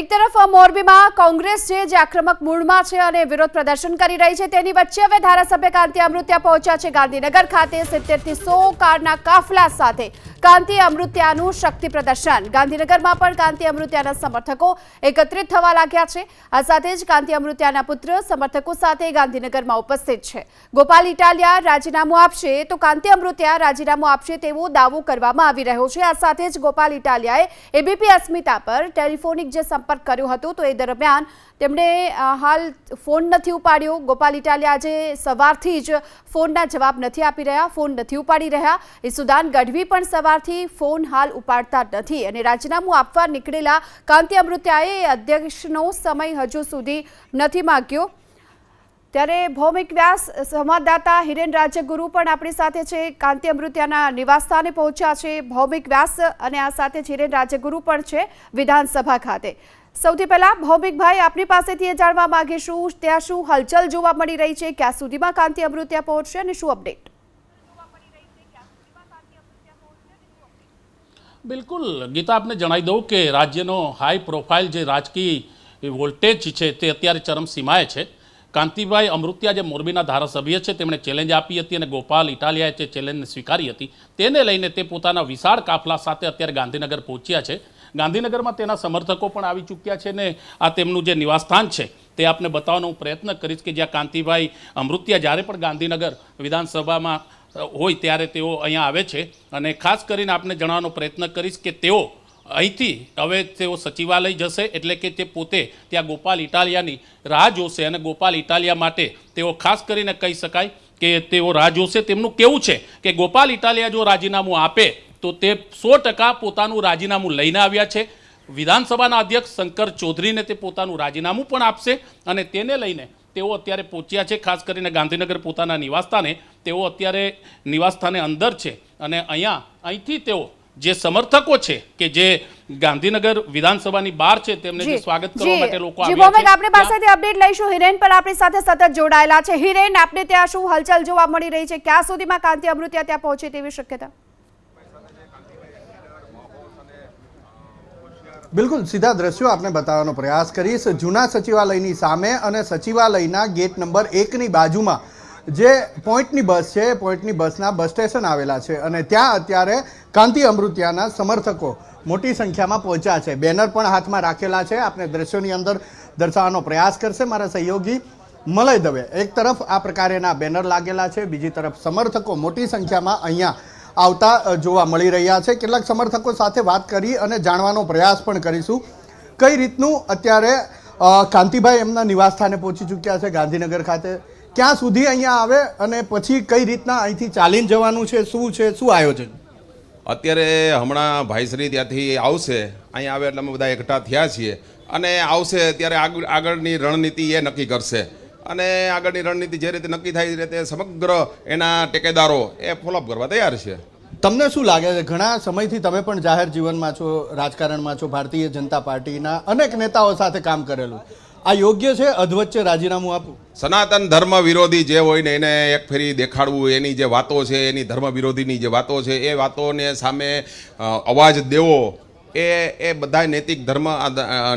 એક તરફ મોરબીમાં કોંગ્રેસ છે, જે આક્રમક મૂળમાં છે અને વિરોધ પ્રદર્શન કરી રહી છે. તેની વચ્ચે હવે ધારાસભ્ય કાંતિ અમૃત્યા પહોંચ્યા છે ગાંધીનગર ખાતે. સિત્તેરથી સો કારના કાફલા સાથે કાંતિ અમૃત્યાનું શક્તિ પ્રદર્શન. ગાંધીનગરમાં પણ કાંતિ અમૃત્યાના સમર્થકો એકત્રિત થવા લાગ્યા છે. આ સાથે જ કાંતિ અમૃત્યાના પુત્ર સમર્થકો સાથે ગાંધીનગરમાં ઉપસ્થિત છે. ગોપાલ ઇટાલિયા રાજીનામું આપશે તો કાંતિ અમૃત્યા રાજીનામું આપશે તેવો દાવો કરવામાં આવી રહ્યો છે. આ સાથે જ ગોપાલ ઇટાલિયાએ એબીપી અસ્મિતા પર ટેલિફોનિક જે સંપર્ક કર્યો હતો. તો એ દરમિયાન તેમણે હાલ ફોન નથી ઉપાડ્યો. ગોપાલ ઇટાલિયા આજે સવારથી જ ફોનના જવાબ નથી આપી રહ્યા, ફોન નથી ઉપાડી રહ્યા. ઈસુદાન ગઢવી પણ સવારથી ફોન હાલ ઉપાડતા નથી અને રાજીનામું આપવા નીકળેલા કાંતિ અમૃત્યાએ અધ્યક્ષનો સમય હજુ સુધી નથી માગ્યો. ત્યારે ભૌમિક વ્યાસ સંવાદદાતા હિરેન રાજ્યગુરુ પણ આપણી સાથે છે. કાંતિ અમૃત્યાના નિવાસસ્થાને પહોંચ્યા છે. ભૌમિક વ્યાસ અને આ સાથે જ હિરેન રાજ્યગુરુ પણ છે વિધાનસભા ખાતે. સૌથી પહેલા ભૌમિકભાઈ, આપની પાસેથી એ જાણવા માગીશું, ત્યાં શું હલચલ જોવા મળી રહી છે? ક્યાં સુધીમાં કાંતિ અમૃત્યા પહોંચશે અને શું અપડેટ? બિલકુલ. ગીતા, આપને જણાવી દઉં કે રાજ્યનો હાઈ પ્રોફાઇલ જે રાજકીય વોલ્ટેજ છે તે અત્યારે ચરમસીમાએ છે. કાંતિભાઈ અમૃત્યા જે મોરબીના ધારાસભ્ય છે, તેમણે ચેલેન્જ આપી હતી અને ગોપાલ ઇટાલિયાએ જે ચેલેન્જને સ્વીકારી હતી, તેને લઈને તે પોતાના વિશાળ કાફલા સાથે અત્યારે ગાંધીનગર પહોંચ્યા છે. ગાંધીનગરમાં તેના સમર્થકો પણ આવી ચૂક્યા છે ને આ તેમનું જે નિવાસસ્થાન છે, તે આપને બતાવવાનો હું પ્રયત્ન કરીશ કે જ્યાં કાંતિભાઈ અમૃત્યા જ્યારે પણ ગાંધીનગર વિધાનસભામાં હોય, ત્યારે તેઓ અહીંયા આવે છે. અને ખાસ કરીને આપને જણાવવાનો પ્રયત્ન કરીશ કે તેઓ અહીંથી હવે તેઓ સચિવાલય જશે એટલે કે તે પોતે ત્યાં ગોપાલ ઇટાલિયાની રાહ જોશે અને ગોપાલ ઇટાલિયા માટે તેઓ ખાસ કરીને કહી શકાય કે તેઓ રાહ જોશે. તેમનું કેવું છે કે ગોપાલ ઇટાલિયા જો રાજીનામું આપે તો તે સો ટકા પોતાનું રાજીનામું લઈને આવ્યા છે. વિધાનસભાના અધ્યક્ષ શંકર ચૌધરીને તે પોતાનું રાજીનામું પણ આપશે અને તેને લઈને તેઓ અત્યારે પહોંચ્યા છે. ખાસ કરીને ગાંધીનગર પોતાના નિવાસસ્થાને. તેઓ અત્યારે નિવાસસ્થાને અંદર છે અને અહીંયા અહીંથી તેઓ જે સમર્થકો છે કે જે ગાંધીનગર વિધાનસભાની બહાર છે તેમને જે સ્વાગત કરવા માટે લોકો આવ્યા છે. આપણે પાસેથી અપડેટ લઈશું. હિરેન પણ આપણી સાથે સતત જોડાયેલા છે. હિરેન આપને ત્યાં શું હલચલ જોવા મળી રહી છે? ક્યાં સુધીમાં કાંતિ અમૃત્યા ત્યાં પહોંચે તેવી શક્યતા? બિલકુલ સીધા દ્રશ્યો આપણે બતાવવાનો પ્રયાસ કરીશ. જૂના સચિવાલયની સામે અને સચિવાલયના ગેટ નંબર એકની બાજુમાં જે પોઈન્ટની બસ છે પોઈન્ટની બસના બસ સ્ટેશન આવેલા છે અને ત્યાં અત્યારે કાંતિ અમૃતિયાના સમર્થકો મોટી સંખ્યામાં પહોંચ્યા છે. બેનર પણ હાથમાં રાખેલા છે. આપણે દ્રશ્યોની અંદર દર્શાવવાનો પ્રયાસ કરશે મારા સહયોગી મલય દવે. એક તરફ આ પ્રકારેના બેનર લાગેલા છે, બીજી તરફ સમર્થકો મોટી સંખ્યામાં અહીંયા આવતા જોવા મળી રહ્યા છે. કેટલાક સમર્થકો સાથે વાત કરી અને જાણવાનો પ્રયાસ પણ કરીશું. કઈ રીતનું અત્યારે કાંતિભાઈ એમના નિવાસસ્થાને પહોંચી ચૂક્યા છે ગાંધીનગર ખાતે? ક્યાં સુધી અહીંયા આવે અને પછી કઈ રીતના અહીંથી ચાલીને જવાનું છે શું છે શું આયોજન? અત્યારે હમણાં ભાઈશ્રી ત્યાંથી આવશે અહીંયા આવે એટલે અમે બધા એકઠા થયા છીએ. અને આવશે ત્યારે આગળ આગળની રણનીતિ એ નક્કી કરશે. અને આગળની રણનીતિ જે રીતે નક્કી થાય એ રીતે સમગ્ર એના ટેકેદારો એ ફોલોઅપ કરવા તૈયાર છે. તમને શું લાગે છે? ઘણા સમયથી તમે પણ જાહેર જીવનમાં છો રાજકારણમાં છો ભારતીય જનતા પાર્ટીના અનેક નેતાઓ સાથે કામ કરેલું. આ યોગ્ય છે? અધવચ્ચે રાજીનામું આપવું સનાતન ધર્મ વિરોધી જે હોય ને એને એક ફેરી દેખાડવું, એની જે વાતો છે, એની ધર્મ વિરોધીની જે વાતો છે, એ વાતોને સામે અવાજ દેવો, એ એ બધા નૈતિક ધર્મ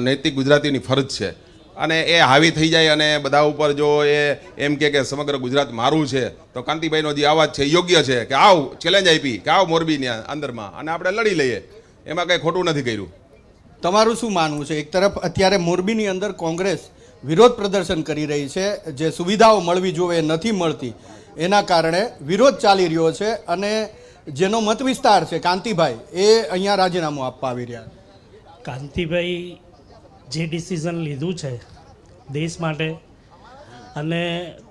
નૈતિક ગુજરાતીની ફરજ છે. અને એ હાવી થઈ જાય અને બધા ઉપર જો એ, એમ કે કે સમગ્ર ગુજરાત મારું છે, તો કાંતિભાઈનો જે અવાજ છે યોગ્ય છે કે આવ ચેલેન્જ આપી, કે આવ મોરબીની અંદરમાં, અને આપણે લડી લઈએ. એમાં કંઈ ખોટું નથી કર્યું. તમારું શું માનવું છે? એક તરફ અત્યારે મોરબીની અંદર કોંગ્રેસ વિરોધ પ્રદર્શન કરી રહી છે, જે સુવિધાઓ મળવી જોઈએ, નથી મળતી, એના કારણે વિરોધ ચાલી રહ્યો છે અને જેનો મત વિસ્તાર છે કાંતિભાઈ, એ અહીંયા રાજીનામું આપવા આવી રહ્યા કાંતિભાઈ જે ડિસિઝન લીધું છે દેશ માટે અને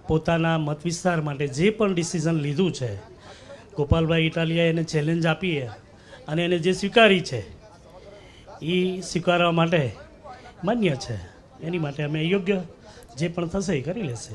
પોતાના મત વિસ્તાર માટે જે પણ ડિસિઝન લીધું છે, ગોપાલભાઈ ઇટાલિયાએ એને ચેલેન્જ આપી અને એને જે સ્વીકારી છે એ સ્વીકારવા માટે માન્ય છે. એની માટે અમે યોગ્ય જે પણ થશે એ કરી લેશે.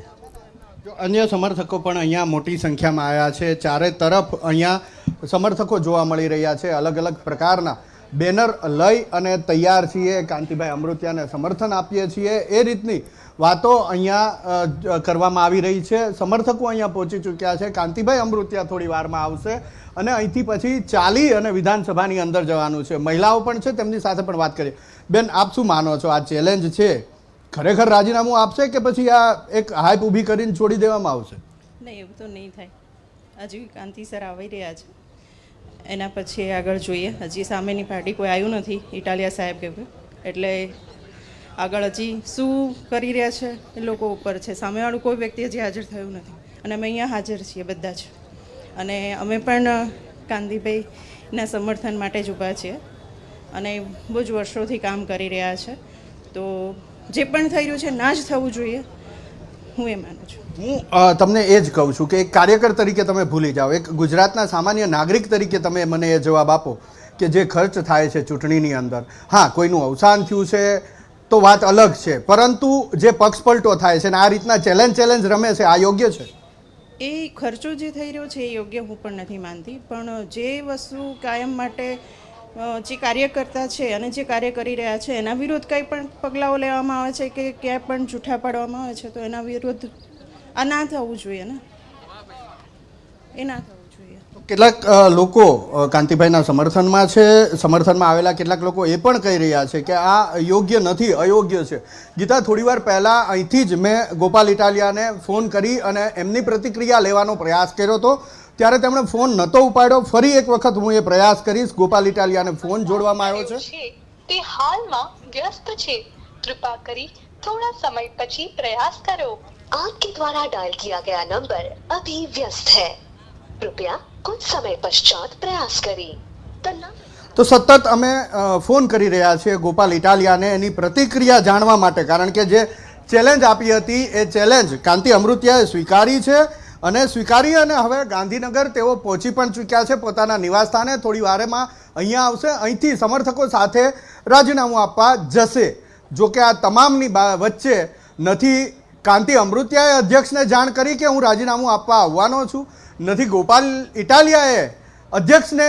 અન્ય સમર્થકો પણ અહીંયા મોટી સંખ્યામાં આવ્યા છે, ચારે તરફ અહીંયા સમર્થકો જોવા મળી રહ્યા છે અલગ અલગ પ્રકારના. બેનર લઈ અને તૈયાર છીએ, કાંતિભાઈ અમૃતિયાને સમર્થન આપીએ છીએ. એ રીતની વાતો અહીંયા કરવામાં આવી રહી છે. સમર્થકો અહીંયા પહોંચી ચૂક્યા છે. કાંતિભાઈ અમૃતિયા થોડી વારમાં આવશે અને અહીંથી પછી ચાલી અને વિધાનસભાની અંદર જવાનું છે. મહિલાઓ પણ છે, તેમની સાથે પણ વાત કરીએ. બેન, આપ શું માનો છો? આ ચેલેન્જ છે. ખરેખર રાજીનામું આપશે કે પછી આ એક હાઈપ ઊભી કરીને છોડી દેવામાં આવશે? નહીં, એવું તો નહીં થાય. હજી કાંતિ સર આવી રહ્યા છે. એના પછી આગળ જોઈએ. હજી સામેની પાર્ટી કોઈ આવ્યું નથી, ઇટાલિયા સાહેબ કે એટલે આગળ હજી શું કરી રહ્યા છે એ લોકો ઉપર છે. સામેવાળું કોઈ વ્યક્તિ હજી હાજર થયું નથી. અને અમે અહીંયા હાજર છીએ બધા જ. અને અમે પણ કાંતિભાઈના સમર્થન માટે જ ઊભા છીએ. અને બહુ જ વર્ષોથી કામ કરી રહ્યા છે. તો જે પણ થઈ રહ્યું છે, ના જ થવું જોઈએ, હું એ માનું છું. હું તમને એ જ કહું છું કે એક કાર્યકર તરીકે તમે ભૂલી જાઓ. એક ગુજરાતના સામાન્ય નાગરિક તરીકે તમે મને એ જવાબ આપો કે જે ખર્ચ થાય છે ચૂંટણીની અંદર. હા, કોઈનું અવસાન થયું છે તો વાત અલગ છે, પરંતુ જે પક્ષપલટો થાય છે ને આ રીતના ચેલેન્જ ચેલેન્જ રમે છે, આ યોગ્ય છે? એ ખર્ચો જે થઈ રહ્યો છે એ યોગ્ય હું પણ નથી માનતી, પણ જે વસ્તુ કાયમ માટે જે કાર્યકર્તા છે અને જે કાર્ય કરી રહ્યા છે એના વિરુદ્ધ કંઈ પણ પગલાઓ લેવામાં આવે છે કે ક્યાંય પણ જૂઠા પાડવામાં આવે છે, તો એના વિરુદ્ધ આ ના થવું જોઈએ ને. એ ના થવું જોઈએ. કેટલાક લોકો કાંતિભાઈના સમર્થનમાં છે સમર્થનમાં આવેલા કેટલાક લોકો એ પણ કહી રહ્યા છે કે આ યોગ્ય નથી અયોગ્ય છે. ગીતા થોડીવાર પહેલાં અહીંથી જ મેં ગોપાલ ઇટાલિયાને ફોન કરી અને એમની પ્રતિક્રિયા લેવાનો પ્રયાસ કર્યો હતો. ત્યારે તેમણે ફોન નહોતો ઉપાડ્યો. ફરી એક વખત હું એ પ્રયાસ કરીશ. ગોપાલ ઇટાલિયાને ફોન જોડવામાં આવ્યો છે. છે તે હાલમાં વ્યસ્ત છે. કૃપા કરી થોડા સમય પછી પ્રયાસ કરો आपके द्वारा डायल किया गया नंबर अभी व्यस्त है कृपया कुछ समय पश्चात प्रयास करें The number તો સતત અમે અ, ફોન કરી રહ્યા છીએ ગોપાલ ઇટાલિયાને એની પ્રતિક્રિયા જાણવા માટે કારણ કે જે ચેલેન્જ આપી હતી એ ચેલેન્જ કાંતિ અમૃતિયાએ સ્વીકારી છે અને સ્વીકારી અને હવે ગાંધીનગર તેઓ પહોંચી પણ ચૂક્યા છે પોતાના નિવાસસ્થાને થોડી વારેમાં અહીંયા આવશે અહીંથી સમર્થકો સાથે રાજીનામું આપવા જશે જો કે આ તમામની બા- વચ્ચે નથી કાંતિ અમૃત્યાએ અધ્યક્ષને જાણ કરી કે હું રાજીનામું આપવા આવવાનો છું. નથી, ગોપાલ ઇટાલિયાએ અધ્યક્ષને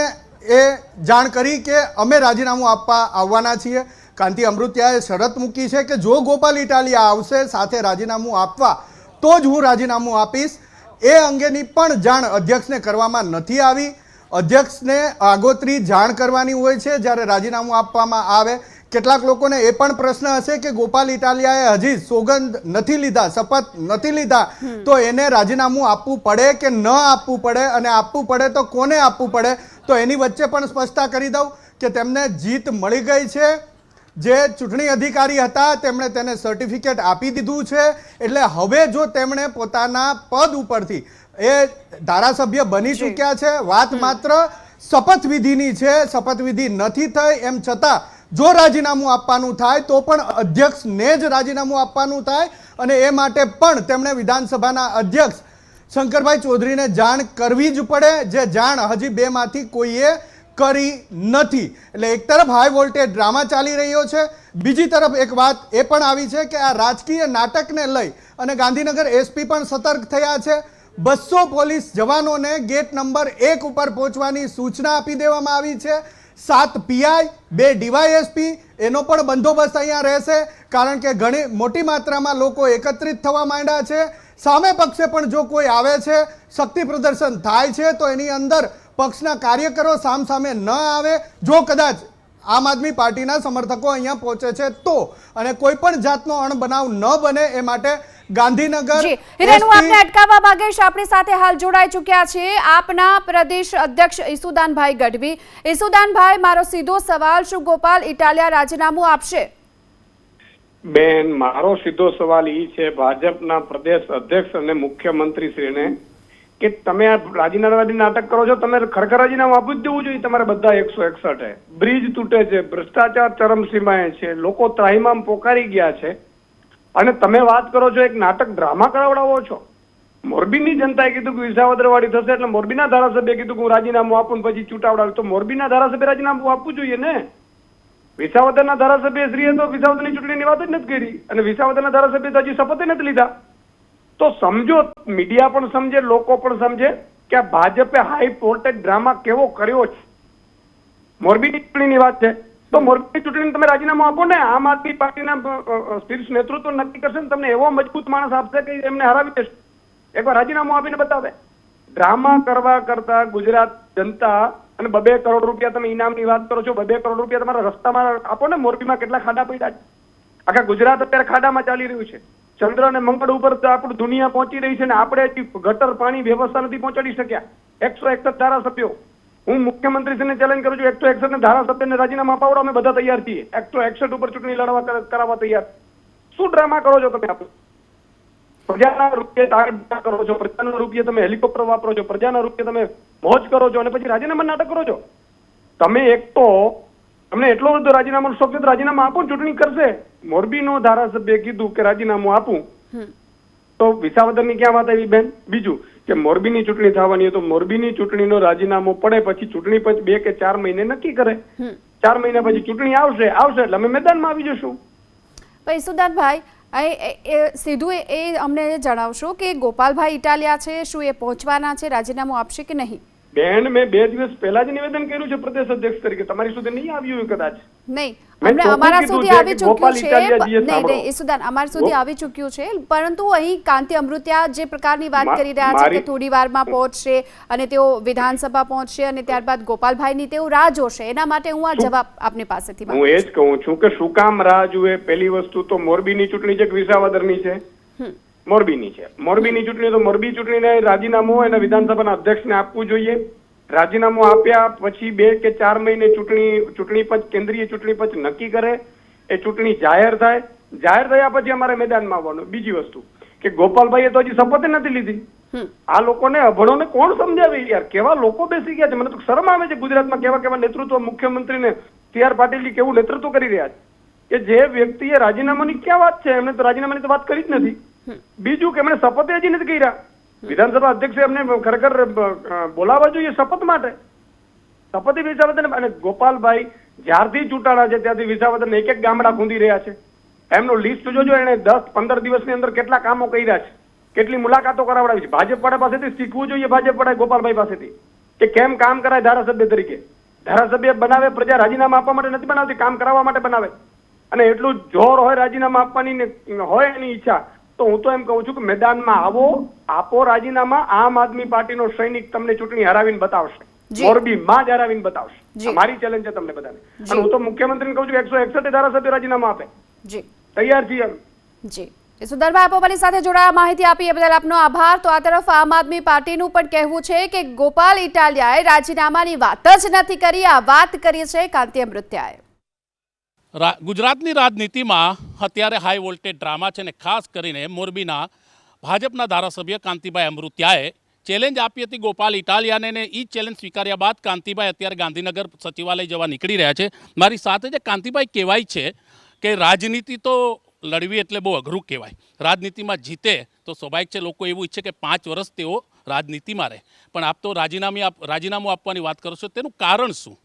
એ જાણ કરી કે અમે રાજીનામું આપવા આવવાના છીએ. કાંતિ અમૃતિયાએ શરત મૂકી છે કે જો ગોપાલ ઇટાલિયા આવશે સાથે રાજીનામું આપવા, તો જ હું રાજીનામું આપીશ. એ અંગેની પણ જાણ અધ્યક્ષને કરવામાં નથી આવી. અધ્યક્ષને આગોતરી જાણ કરવાની હોય છે જ્યારે રાજીનામું આપવામાં આવે કેટલાક લોકોને એ પણ પ્રશ્ન હશે કે ગોપાલ ઇટાલિયાએ હજી સોગંદ નથી લીધા શપથ નથી લીધા તો એને રાજીનામું આપવું પડે કે ન આપવું પડે? અને આપવું પડે તો કોને આપવું પડે? તો એની વચ્ચે પણ સ્પષ્ટતા કરી દઉં કે તેમને જીત મળી ગઈ છે. જે ચૂંટણી અધિકારી હતા તેમણે તેને સર્ટિફિકેટ આપી દીધું છે. એટલે હવે જો તેમણે પોતાના પદ ઉપરથી એ ધારાસભ્ય બની ચૂક્યા છે વાત માત્ર શપથવિધિની છે શપથવિધિ નથી થઈ એમ છતાં જો રાજીનામું આપવાનું થાય, તો પણ અધ્યક્ષને જ રાજીનામું આપવાનું થાય અને એ માટે પણ તેમણે વિધાનસભાના અધ્યક્ષ શંકરભાઈ ચૌધરીને જાણ કરવી જ પડે. જે જાણ હજી બેમાંથી કોઈએ કરી નથી. એટલે એક તરફ હાઈ વોલ્ટેજ ડ્રામા ચાલી રહ્યો છે. બીજી તરફ એક વાત એ પણ આવી છે કે આ રાજકીય નાટકને લઈ અને ગાંધીનગર એસપી પણ સતર્ક થયા છે. બસો પોલીસ જવાનોને ગેટ નંબર એક ઉપર પહોંચવાની સૂચના આપી દેવામાં આવી છે. સાત પીઆઈ, બે ડીવાયએસપી, એનો પણ બંદોબસ્ત અહીંયા રહેશે. કારણ કે ઘણી મોટી માત્રામાં લોકો એકત્રિત થવા માંડ્યા છે. સામે પક્ષે પણ જો કોઈ આવે છે, શક્તિ પ્રદર્શન થાય છે, તો એની અંદર પક્ષના કાર્યકરો સામસામે ન આવે. જો કદાચ આમ આદમી પાર્ટીના સમર્થકો અહીંયા પહોંચે છે, તો. અને કોઈ પણ જાતનો અણબનાવ ન બને એ માટે ગાંધીનગર જી. હિરેન આપને અટકાવવા માંગીશ આપણી સાથે હાલ જોડાઈ ચૂક્યા છે આપના પ્રદેશ અધ્યક્ષ ઈસુદાનભાઈ ગઢવી. ઈસુદાનભાઈ મારો સીધો સવાલ શું ગોપાલ ઇટાલિયા રાજીનામું આપશે? બેન મારો સીધો સવાલ ઈ છે ભાજપના પ્રદેશ અધ્યક્ષ અને મુખ્યમંત્રી શ્રીને કે તમે આ રાજીનામાની નાટક કરો છો તમે ખરેખર રાજીનામું આપી જ દેવું જોઈએ તમારે બધા એકસો એકસઠ. બ્રિજ તૂટે છે ભ્રષ્ટાચાર ચરમસીમાએ છે લોકો ત્રાહીમામ પોકારી ગયા છે. અને તમે વાત કરો છો એક નાટક ડ્રામા કરાવડાવો છો. મોરબીની જનતાએ કીધું કે વિસાવદરવાડી થશે એટલે મોરબીના ધારાસભ્ય કીધું કે હું રાજીનામું આપું પછી ચૂંટાવડાવું. તો મોરબીના ધારાસભ્ય રાજીનામું આપવું જોઈએ ને? વિસાવદરના ધારાસભ્ય શ્રીએ તો વિસાવદરની ચૂંટણીની વાત જ નથી કરી અને વિસાવદરના ધારાસભ્ય તો હજી શપથ નથી લીધા. તો સમજો, મીડિયા પણ સમજે, લોકો પણ સમજે કે ભાજપે હાઈ વોલ્ટેજ ડ્રામા કેવો કર્યો છે. મોરબીની ચૂંટણીની વાત છે. તો મોરબીની ચૂંટણી તમે રાજીનામું આપો ને, આમ આદમી પાર્ટીના શીર્ષ નેતૃત્વ નક્કી કરશે ને, તમને એવો મજબૂત માણસ આપશે કે એમને હરાવી દેશે. એકવાર રાજીનામું આપીને બતાવે. ડ્રામા કરવા કરતા ગુજરાત જનતા અને બબે કરોડ રૂપિયા તમે ઇનામની વાત કરો છો, બબે કરોડ રૂપિયા તમારા રસ્તામાં આપો ને, મોરબીમાં કેટલા ખાડા પડ્યા છે. આખા ગુજરાત અત્યારે ખાડામાં ચાલી રહ્યું છે. ચંદ્ર અને મંગળ ઉપર આપણું દુનિયા પહોંચી રહી છે ને, આપણે ગટર પાણી વ્યવસ્થા નથી પહોંચાડી શક્યા. એકસો એકસઠ ધારાસભ્યો હું મુખ્યમંત્રીશ્રીને ચેલેન્જ કરું છું. એકસો એકસઠ ને ધારાસભ્યને રાજીનામા અપાવડો અમે બધા તૈયાર છીએ. એકસો એકસઠ ઉપર ચૂંટણી લડવા કરાવવા તૈયાર. શું ડ્રામા કરો છો તમે આપણે પ્રજાના રૂપિયે તારડા કરો છો પ્રજાના રૂપિયે તમે હેલિકોપ્ટર વાપરો છો પ્રજાના રૂપિયે તમે મોજ કરો છો અને પછી રાજીનામા નાટક કરો છો? તમે એક તો તમને એટલો બધો રાજીનામાનો શોખ છે તો રાજીનામા આપો ચૂંટણી કરશે. મોરબીનો ધારાસભ્ય કીધું કે રાજીનામું આપું. તો વિસાવદરની ક્યાં વાત આવી બેન? બીજું. કે મોરબીની ચૂંટણી થવાની હોય તો મોરબીની ચૂંટણીનો રાજીનામું પડે પછી ચૂંટણી પછી બે કે ચાર મહિને નક્કી કરે. ચાર મહિના પછી ચૂંટણી આવશે આવશે એટલે અમે મેદાનમાં આવી જશું. ભાઈ સુદાનભાઈ સીધું એ એ અમને જણાવશો કે ગોપાલભાઈ ઇટાલિયા છે શું એ પહોંચવાના છે રાજીનામું આપશે કે નહીં? બેન મેં બે દિવસ પહેલા જ નિવેદન કર્યું છે પ્રદેશ અધ્યક્ષ તરીકે. તમારી સુધી નહીં આવ્યું કદાચ? નહીં. અમને અમારા સુધી આવી ચૂક્યું છે. નહીં સાંભળો. નહીં અમારા સુધી આવી ચૂક્યું છે. પરંતુ અહીં કાંતિ અમૃત્યા જે પ્રકારની વાત કરી રહ્યા છે કે થોડી વારમાં પહોંચશે અને તેઓ વિધાનસભા પહોંચશે અને ત્યારબાદ ગોપાલભાઈની તેઓ રાહ જોશે. એના માટે હું આ જવાબ આપની પાસેથી હું એ જ કહું છું કે શું કામ રાહ જુએ? પહેલી વસ્તુ તો મોરબીની ચૂંટણી છે વિસાવદરની છે? મોરબીની છે. મોરબીની ચૂંટણી તો મોરબી ચૂંટણીને રાજીનામું એને વિધાનસભાના અધ્યક્ષને આપવું જોઈએ. રાજીનામું આપ્યા પછી બે કે ચાર મહિને ચૂંટણી ચૂંટણી પંચ કેન્દ્રીય ચૂંટણી પંચ નક્કી કરે એ ચૂંટણી જાહેર થાય. જાહેર થયા પછી અમારે મેદાનમાં આવવાનું. બીજી વસ્તુ કે ગોપાલભાઈએ તો હજી શપથ નથી લીધી. આ લોકોને અભણોને કોણ સમજાવે? યાર કેવા લોકો બેસી ગયા છે? મને તો શરમ આવે છે ગુજરાતમાં કેવા કેવા નેતૃત્વ મુખ્યમંત્રીને સી આર પાટીલજી કેવું નેતૃત્વ કરી રહ્યા છે? કે જે વ્યક્તિએ રાજીનામાની ક્યાં વાત છે? એમણે તો રાજીનામાની તો વાત કરી જ નથી. બીજું કે એમણે શપથ હજી નથી કર્યા. વિધાનસભા અધ્યક્ષે એમને ખરેખર બોલાવવા જોઈએ શપથ માટે. શપથી વિસાવદન અને ગોપાલભાઈ જ્યારથી ચૂંટાણા છે ત્યારથી વિસાવદન એક એક ગામડા ખૂંદી રહ્યા છે. એમનું લિસ્ટ જોજો, એને દસ પંદર દિવસની અંદર કેટલા કામો કર્યા છે, કેટલી મુલાકાતો કરાવડાવી છે. ભાજપ વાળા પાસેથી શીખવું જોઈએ ભાજપ વાળા ગોપાલભાઈ પાસેથી કે કેમ કામ કરાય ધારાસભ્ય તરીકે. ધારાસભ્ય બનાવે, પ્રજા રાજીનામા આપવા માટે નથી બનાવતી, કામ કરાવવા માટે બનાવે. અને એટલું જોર હોય રાજીનામા આપવાની હોય એની ઈચ્છા તો હું તો એમ કહું છું કે મેદાનમાં આવો આપો રાજીનામા આમ આદમી પાર્ટીનો સૈનિક તમને ચૂંટણી હરાવીને બતાવશે. મોરબીમાં જ હરાવીને બતાવશે. મારી ચેલેન્જ છે તમને બધાને. અને હું તો મુખ્યમંત્રીને કહું છું એકસો એકસઠ ધારાસભ્ય રાજીનામા આપે. તૈયાર છીએ. જી. સુંદરભાઈ આપ અમારી સાથે જોડાયા માહિતી આપી એ બદલ આપનો આભાર. તો આ તરફ આમ આદમી પાર્ટીનું પણ કહેવું છે કે ગોપાલ ઇટાલિયાએ રાજીનામાની વાત જ નથી કરી. આ વાત કરી છે કાંતિ અમૃત્યાએ. ગુજરાતની રાજનીતિમાં અત્યારે હાઈ વોલ્ટેજ ડ્રામા છે ને ખાસ કરીને મોરબીના ભાજપના ધારાસભ્ય કાંતિભાઈ અમૃત્યાએ ચેલેન્જ આપી હતી ગોપાલ ઇટાલિયાને ને એ ચેલેન્જ સ્વીકાર્યા બાદ કાંતિભાઈ અત્યારે ગાંધીનગર સચિવાલય જવા નીકળી રહ્યા છે. મારી સાથે જે કાંતિભાઈ કહેવાય છે કે રાજનીતિ તો લડવી એટલે બહુ અઘરું કહેવાય. રાજનીતિમાં જીતે તો સ્વાભાવિક છે લોકો એવું ઈચ્છે કે પાંચ વર્ષ તેઓ રાજનીતિમાં રહે. પણ આપ તો રાજીનામી આપ, રાજીનામું આપવાની વાત કરો છો, તેનું કારણ શું?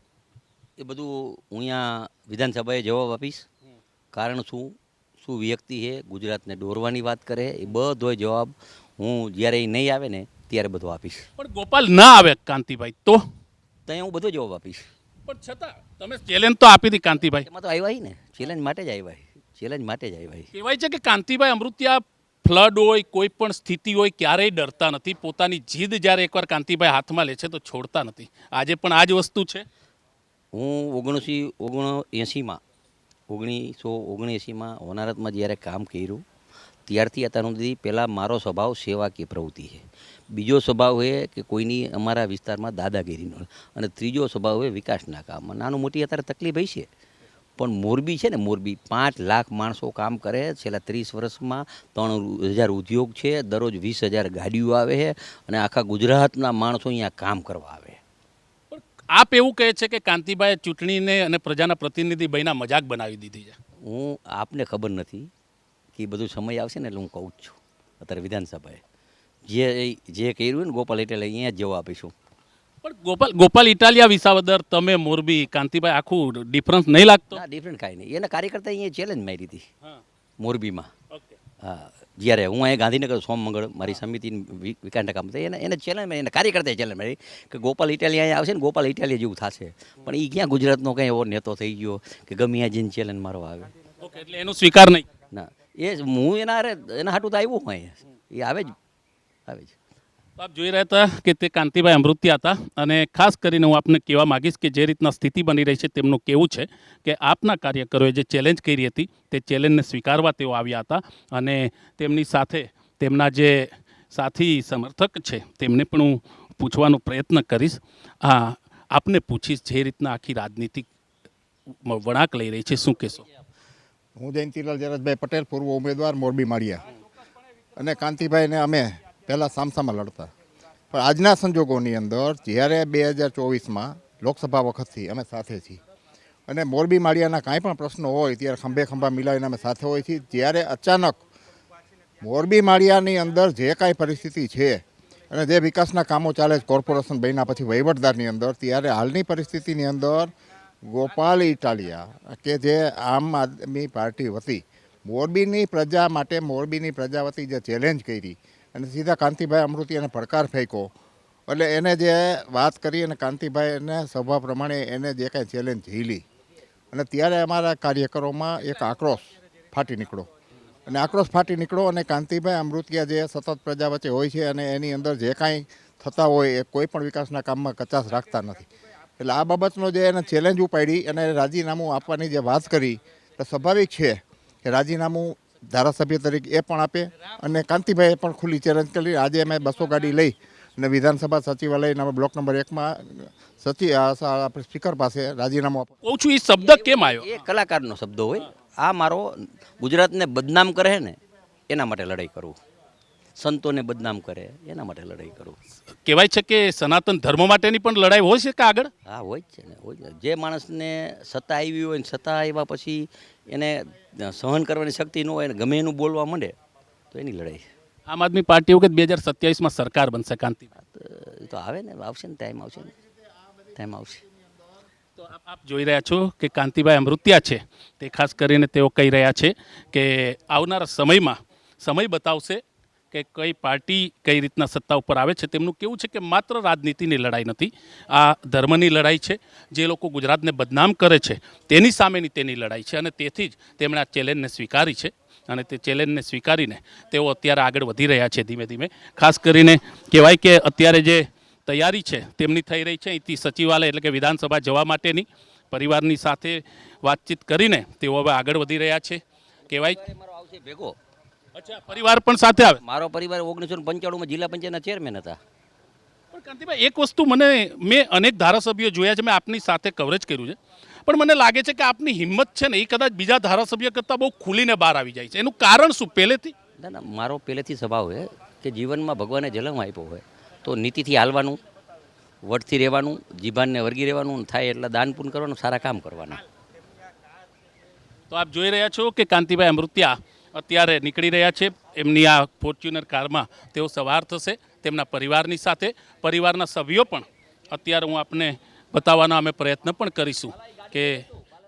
એ બધું હું અહીંયા વિધાનસભાએ જવાબ આપીશ. કારણ શું? શું વ્યક્તિ છે? ગુજરાતને દોરવાની વાત કરે એ બધો જવાબ હું જ્યારે એ નહીં આવે ને ત્યારે બધો આપીશ. પણ ગોપાલ ના આવે કાંતિભાઈ તો? ત્યાં હું બધો જવાબ આપીશ. પણ છતાં તમે ચેલેન્જ તો આપી હતી કાંતિભાઈ. એમાં તો આવ્યા ને. ચેલેન્જ માટે જ આવ્યા ચેલેન્જ માટે જ આવ્યા. કહેવાય છે કે કાંતિભાઈ અમૃત્યા ફ્લડ હોય કોઈ પણ સ્થિતિ હોય ક્યારેય ડરતા નથી. પોતાની જીદ જ્યારે એકવાર કાંતિભાઈ હાથમાં લે છે તો છોડતા નથી. આજે પણ આ જ વસ્તુ છે. હું ઓગણસી ઓગણ એંસીમાં ઓગણીસો ઓગણએંસીમાં હોનારતમાં જ્યારે કામ કર્યું, ત્યારથી અત્યાર સુધી પહેલાં મારો સ્વભાવ સેવાકીય પ્રવૃત્તિ છે. બીજો સ્વભાવ એ કે કોઈની અમારા વિસ્તારમાં દાદાગીરીનો અને ત્રીજો સ્વભાવ એ વિકાસના કામમાં નાનું મોટી અત્યારે તકલીફ હોય છે પણ મોરબી છે ને, મોરબી પાંચ લાખ માણસો કામ કરે. છેલ્લા ત્રીસ વર્ષમાં ત્રણ હજાર ઉદ્યોગ છે. દરરોજ વીસ હજાર ગાડીઓ આવે છે. અને આખા ગુજરાતના માણસો અહીંયા કામ કરવા આવે. આપ એવું કહે છે કે કાંતિભાઈ ચૂંટણીને અને પ્રજાના પ્રતિનિધિ બહીના મજાક બનાવી દીધી છે? હું આપને ખબર નથી કે બધું સમય આવશે ને એટલે હું કહું જ છું અત્યારે વિધાનસભાએ. જે જે કર્યું ને ગોપાલ એટલે અહીંયા જ જવાબ આપીશું. પણ ગોપાલ ગોપાલ ઇટાલિયા વિસાવદર તમે મોરબી કાંતિભાઈ આખું ડિફરન્સ નહીં લાગતો? ડિફરન્ટ કાંઈ નહીં. એના કાર્યકર્તા અહીંયા ચેલેન્જ મારી હતી. મોરબીમાં. જ્યારે હું અહીંયા ગાંધીનગર સોમ મંગળ મારી સમિતિ વિકાસના કામ થાય એને એને ચેલેન્જ એને કાર્યકર્તાએ ચેલેન્જ મળી કે ગોપાલ ઇટાલિયા અહીંયા આવશે ને ગોપાલ ઇટાલિયા જેવું થશે. પણ એ ક્યાં ગુજરાતનો કંઈ એવો નેતો થઈ ગયો કે ગમે ત્યાં જઈને ચેલેન્જ મારો આવે. ઓકે એટલે એનો સ્વીકાર નહીં. ના એ હું એના હારે એના હાટું તો આવ્યું હું અહીંયા. એ આવે જ આવે જ. આપ જોઈ રહ્યા હતા કે તે કાંતિભાઈ અમૃત્યા હતા અને ખાસ કરીને હું આપને કહેવા માંગીશ કે જે રીતના સ્થિતિ બની રહી છે તેમનું કેવું છે કે આપના કાર્યકરોએ જે ચેલેન્જ કરી હતી તે ચેલેન્જને સ્વીકારવા તેઓ આવ્યા હતા અને તેમની સાથે તેમના જે સાથી સમર્થક છે તેમને પણ હું પૂછવાનો પ્રયત્ન કરીશ. હા આપને પૂછીશ જે રીતના આખી રાજનીતિક વળાંક લઈ રહી છે. શું કહેશો? હું જયંતિલાલ જરજભાઈ પટેલ, પૂર્વ ઉમેદવાર, મોરબી માળિયા. અને કાંતિભાઈને અમે પહેલાં સામસામાં લડતા. પણ આજના સંજોગોની અંદર જ્યારે બે હજાર ચોવીસમાં લોકસભા વખતથી અમે સાથે છીએ. અને મોરબી માળિયાના કાંઈ પણ પ્રશ્નો હોય ત્યારે ખંભે ખંભા મિલાવીને અમે સાથે હોય છીએ. જ્યારે અચાનક મોરબી માળિયાની અંદર જે કાંઈ પરિસ્થિતિ છે અને જે વિકાસના કામો ચાલે છે કોર્પોરેશન બન્યા પછી વહીવટદારની અંદર, ત્યારે હાલની પરિસ્થિતિની અંદર ગોપાલ ઇટાલિયા, કે જે આમ આદમી પાર્ટી વતી મોરબીની પ્રજા માટે મોરબીની પ્રજા વતી જે ચેલેન્જ કરી અને સીધા કાંતિભાઈ અમૃતિયાને પડકાર ફેંક્યો. એટલે એને જે વાત કરી અને કાંતિભાઈ એને સભા પ્રમાણે એને જે કાંઈ ચેલેન્જ ઝીલી. અને ત્યારે અમારા કાર્યકરોમાં એક આક્રોશ ફાટી નીકળો અને આક્રોશ ફાટી નીકળો અને કાંતિભાઈ અમૃતિયા જે સતત પ્રજા વચ્ચે હોય છે અને એની અંદર જે કાંઈ થતા હોય એ કોઈ પણ વિકાસના કામમાં કચાશ રાખતા નથી. એટલે આ બાબતનો જે એને ચેલેન્જ ઉપાડી અને રાજીનામું આપવાની જે વાત કરી, તો સ્વાભાવિક છે કે રાજીનામું ધારાસભ્ય તરીકે એ પણ આપે અને કાંતિભાઈએ પણ ખુલ્લી ચેલેન્જ કરી. આજે અમે બસો ગાડી લઈ અને વિધાનસભા સચિવાલયના બ્લોક નંબર એકમાં સચિવ આપણે સ્પીકર પાસે રાજીનામું આપો. કહું છું એ શબ્દ કેમ આવ્યો? એ કલાકારનો શબ્દ હોય. આ મારો ગુજરાતને બદનામ કરે ને એના માટે લડાઈ કરું. સંતોને બદનામ કરે એના માટે લડાઈ કરું. કહેવાય છે કે સનાતન ધર્મ માટેની પણ લડાઈ હોય છે કે આગળ? હા હોય જ છે ને હોય જ. જે માણસને સત્તા આવી હોય ને સત્તા આવ્યા પછી એને સહન કરવાની શક્તિ ન હોય એને ગમે એનું બોલવા માંડે તો એની લડાઈ. આમ આદમી પાર્ટી વખત બે હજાર સત્યાવીસમાં સરકાર બનશે કાંતિ તો આવે ને આવશે ને ટાઈમ આવશે ને. ટાઈમ આવશે. તો આપ આપ જોઈ રહ્યા છો કે કાંતિભાઈ અમૃત્યા છે. તે ખાસ કરીને તેઓ કહી રહ્યા છે કે આવનારા સમયમાં સમય બતાવશે કે કઈ પાર્ટી કઈ રીતના સત્તા ઉપર આવે છે તેમનું કેવું છે કે માત્ર રાજનીતિની લડાઈ નથી, આ ધર્મની લડાઈ છે, જે લોકો ગુજરાતને બદનામ કરે છે, તેની સામેની તેની લડાઈ છે અને તેથી જ તેમણે આ ચેલેન્જને સ્વીકારી છે અને તે ચેલેન્જને સ્વીકારીને તેઓ અત્યારે આગળ વધી રહ્યા છે ધીમે ધીમે. ખાસ કરીને કહેવાય કે અત્યારે જે તૈયારી છે તેમની થઈ રહી છે, અહીંથી સચિવાલય એટલે કે વિધાનસભા જવા માટેની, પરિવારની સાથે વાતચીત કરીને તેઓ હવે આગળ વધી રહ્યા છે. કહેવાય ભેગો. અચ્છા પરિવાર પણ સાથે આવે? મારો પરિવાર ઓગણીસો પંચાણુંમાં જિલ્લા પંચાયતના ચેરમેન હતા. પણ કાંતિભાઈ એક વસ્તુ મને મેં અનેક ધારાસભ્યો જોયા છે મેં આપની સાથે કવરેજ કર્યું છે. પણ મને લાગે છે કે આપની હિંમત છે ને એ કદાચ બીજા ધારાસભ્ય કરતાં બહુ ખુલીને બહાર આવી જાય છે. એનું કારણ શું પહેલેથી? ના ના મારો પહેલેથી સ્વભાવ છે કે જીવનમાં ભગવાને જલમ આપ્યો હોય તો નીતિથી હાલવાનું વટથી રહેવાનું જીભાનને વર્ગી રહેવાનું થાય એટલે દાન પૂન કરવાનું સારા કામ કરવાના. તો આપ જોઈ રહ્યા છો કે કાંતિભાઈ અમૃત્યા અત્યારે નીકળી રહ્યા છે. એમની આ ફોર્ચ્યુનર કારમાં તેઓ સવાર થશે તેમના પરિવારની સાથે. પરિવારના સભ્યો પણ અત્યારે હું આપને બતાવવાનો અમે પ્રયત્ન પણ કરીશું કે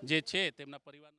જે છે તેમના પરિવારના